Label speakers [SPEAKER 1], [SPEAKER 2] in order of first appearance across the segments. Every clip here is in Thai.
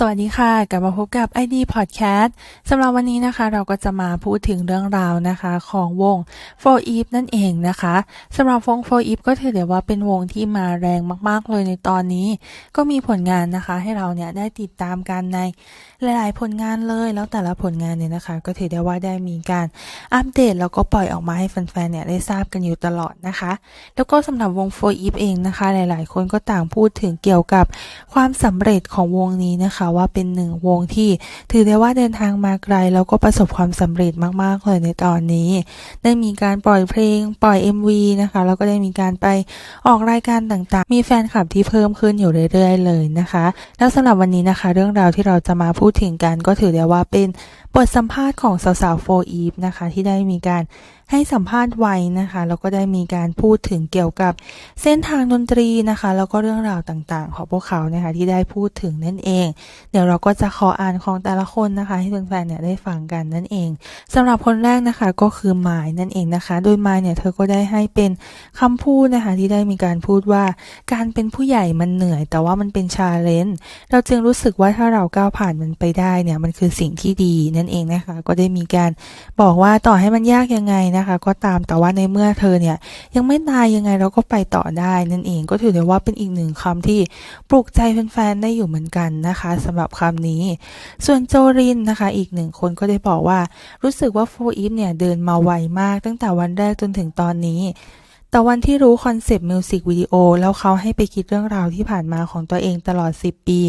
[SPEAKER 1] สวัสดีค่ะ กลับมาพบกับ ID Podcast สำหรับวันนี้นะคะ เราก็จะมาพูดถึงเรื่องราวนะคะของวง4 Eve นั่นเองนะคะสำหรับวง4 Eve ก็ถือได้ว่าเป็นวงที่มาแรงมากๆเลยในตอนนี้ ก็มีผลงานนะคะ ให้เราเนี่ยได้ติดตามกันในหลาย ๆ ผลงานเลยแล้วแต่ละผลงานเนี่ยนะคะ ก็ถือได้ว่าได้มีการอัปเดตแล้วก็ปล่อยออกมาให้แฟนๆเนี่ยได้ทราบกันอยู่ตลอดนะคะ แล้วก็สำหรับวง4 Eve เองนะคะ หลาย ๆ คนก็ต่างพูดถึงเกี่ยวกับความสำเร็จของวงนี้นะคะว่าเป็นหนึ่งวงที่ ถือได้ว่าเดินทางมาไกล แล้วก็ประสบความสำเร็จมากๆเลยในตอนนี้ ได้มีการปล่อยเพลงปล่อย MV นะคะแล้วก็ได้มีการไปออกรายการต่างๆ มีแฟนคลับที่เพิ่มขึ้นอยู่เรื่อยๆ เลยนะคะ แล้วสำหรับวันนี้นะคะ เรื่องราวที่เราจะมาพูดถึงกันก็ถือได้ว่าเป็นบทสัมภาษณ์ของสาวๆโฟอีฟนะคะที่ได้มีการ ให้สัมภาษณ์ไว้นะคะแล้วก็ได้มีการพูดถึงเกี่ยวกับเส้นทางดนตรีนะคะ แล้วก็เรื่องราวต่างๆ ของพวกเขานะคะที่ได้พูดถึงนั่นเอง เดี๋ยวเราก็จะขออ่านของแต่ละคนนะคะ ให้แฟนๆเนี่ยได้ฟังกันนั่นเองสำหรับคนแรกนะคะก็คือหมายนั่นเองนะคะ โดยหมายเนี่ยเธอก็ได้ให้เป็นคำพูดนะคะที่ได้มีการพูดว่าการเป็นผู้ใหญ่มันเหนื่อย แต่ว่ามันเป็นชาเลนจ์เราจึงรู้สึกว่าถ้าเราก้าวผ่านมันไปได้เนี่ยมันคือสิ่งที่ดีนั่นเองนะคะ ก็ได้มีการบอกว่าต่อให้มันยากยังไงนะคะ ก็ตามแต่ว่าในเมื่อเธอเนี่ยยังไม่ตายยังไงเราก็ไปต่อได้นั่นเองก็ถือได้ว่าเป็นอีกหนึ่งคำที่ปลุกใจแฟนๆได้อยู่เหมือนกันนะคะสำหรับคำนี้ ส่วนโจรินนะคะ อีกหนึ่งคนก็ได้บอกว่ารู้สึกว่าโฟอีฟเนี่ยเดินมาไวมากตั้งแต่วันแรกจนถึงตอนนี้ แต่วันที่รู้คอนเซปต์มิวสิกวิดีโอแล้วเขาให้ไปคิดเรื่องราวที่ผ่านมาของตัวเองตลอด 10 ปี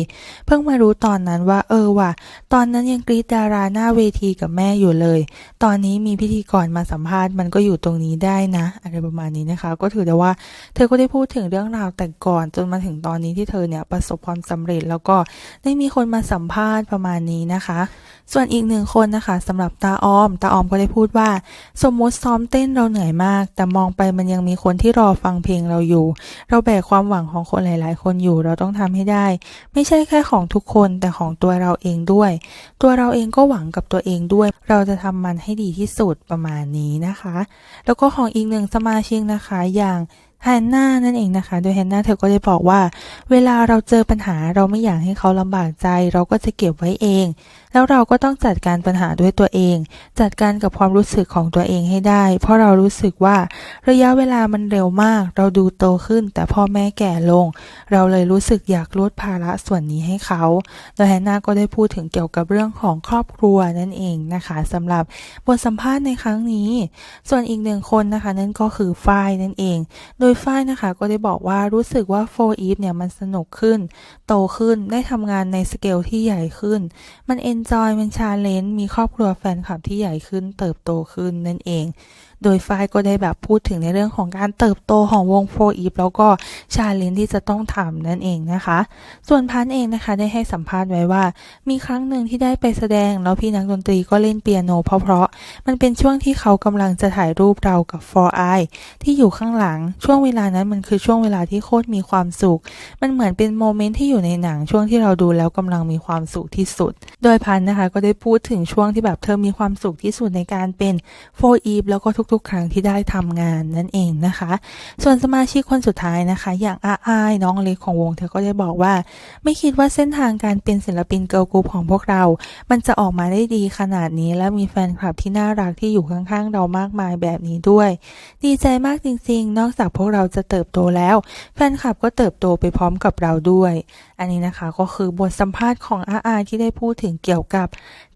[SPEAKER 1] เพิ่งมารู้ตอนนั้นว่าเออว่ะ ตอนนั้นยังกรีดดาราหน้าเวทีกับแม่อยู่เลย ตอนนี้มีพิธีกรมาสัมภาษณ์มันก็อยู่ตรงนี้ได้นะ อะไรประมาณนี้นะคะ ก็ถือได้ว่า เธอก็ได้พูดถึงเรื่องราวแต่ก่อนจนมาถึงตอนนี้ที่เธอเนี่ยประสบความสำเร็จแล้วก็ได้มีคนมาสัมภาษณ์ประมาณนี้นะคะ ส่วนอีกหนึ่งคนนะคะสำหรับตาออมตาออมก็ได้พูดว่า สมมติซ้อมเต้นเราเหนื่อยมาก แต่มองไปมันยังมีคนที่รอฟังเพลงเราอยู่ เราแบกความหวังของคนหลาย ๆ คนอยู่เราต้องทำให้ได้ ไม่ใช่แค่ของทุกคนแต่ของตัวเราเองด้วย ตัวเราเองก็หวังกับตัวเองด้วย เราจะทำมันให้ดีที่สุดประมาณนี้นะคะ แล้วก็ของอีกหนึ่งสมาชิกนะคะอย่าง แฮนนานั่นเองนะคะ โดยแฮนนาเธอก็ได้บอกว่า เวลาเราเจอปัญหาเราไม่อยากให้เขาลำบากใจ เราก็จะเก็บไว้เอง แล้วเราก็ต้องจัดการปัญหาด้วยตัวเอง จัดการกับความรู้สึกของตัวเองให้ได้ เพราะเรารู้สึกว่าระยะเวลามันเร็วมาก เราดูโตขึ้น แต่พ่อแม่แก่ลง เราเลยรู้สึกอยากลดภาระส่วนนี้ให้เขา โดยแฮนนาก็ได้พูดถึงเกี่ยวกับเรื่องของครอบครัวนั่นเองนะคะสำหรับบทสัมภาษณ์ในครั้งนี้ ส่วนอีกหนึ่งคนนะคะ นั่นก็คือฝ้ายนั่นเอง โดยยฝ้ายนะคะก็ได้บอกว่ารู้สึกว่าโฟอีฟเนี่ยมันสนุกขึ้น โตขึ้นได้ทำงานในสเกลที่ใหญ่ขึ้น มันเอนจอยมันชาเลนจ์มีครอบครัวแฟนคลับที่ใหญ่ขึ้น เติบโตขึ้นนั่นเอง โดยฝ้ายก็ได้แบบพูดถึงในเรื่องของการเติบโตของวงโฟอีฟแล้วก็ชาเลนจ์ที่จะต้องทำนั่นเองนะคะ ส่วนพันเองนะคะได้ให้สัมภาษณ์ไว้ว่า มีครั้งหนึ่งที่ได้ไปแสดงแล้วพี่นักดนตรีก็เล่นเปียโนเพราะๆมันเป็นช่วงที่เขากำลังจะถ่ายรูปเรากับ For I ที่อยู่ข้างหลังช่วงเวลานั้นมันคือช่วงเวลาที่โคตรมีความสุข มันเหมือนเป็นโมเมนต์ที่อยู่ในหนังช่วงที่เราดูแล้วกำลังมีความสุขที่สุด โดยพันนะคะก็ได้พูดถึงช่วงที่แบบเธอมีความสุขที่สุดในการเป็นโฟอีฟแล้วก็ทุกๆ ครั้งที่ได้ทำงานนั่นเองนะคะ ส่วนสมาชิกคนสุดท้ายนะคะ อย่างอาอายน้องเล็กของวงเธอก็ได้บอกว่า ไม่คิดว่าเส้นทางการเป็นศิลปินเกิร์ลกรุ๊ปของพวกเรา มันจะออกมาได้ดีขนาดนี้และมีแฟนคลับที่น่ารักที่อยู่ข้างๆ เรามากมายแบบนี้ด้วย ดีใจมากจริงๆ นอกจากพวกเราจะเติบโตแล้ว แฟนคลับก็เติบโตไปพร้อมกับเราด้วย อันนี้นะคะก็คือบทสัมภาษณ์ของอาอาที่ได้พูดถึงเกี่ยวกับ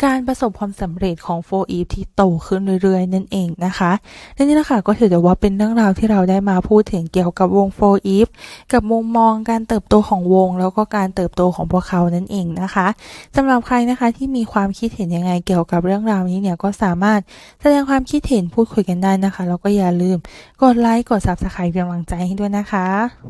[SPEAKER 1] การประสบความสำเร็จของโฟอีฟที่โตขึ้นเรื่อยๆ นั่นเองนะคะและนี่นะคะก็ถือได้ว่าเป็นเรื่องราวที่เราได้มาพูดถึงเกี่ยวกับวงโฟอีฟกับมุมมองการเติบโตของวง แล้วก็การเติบโตของพวกเขานั่นเองนะคะสำหรับใครนะคะที่มีความคิดเห็นยังไงเกี่ยวกับเรื่องราวนี้เนี่ยก็สามารถแสดงความคิดเห็นพูดคุยกันได้นะคะแล้วก็อย่าลืมกดไลค์กด Subscribe กำลังใจให้ด้วยนะคะ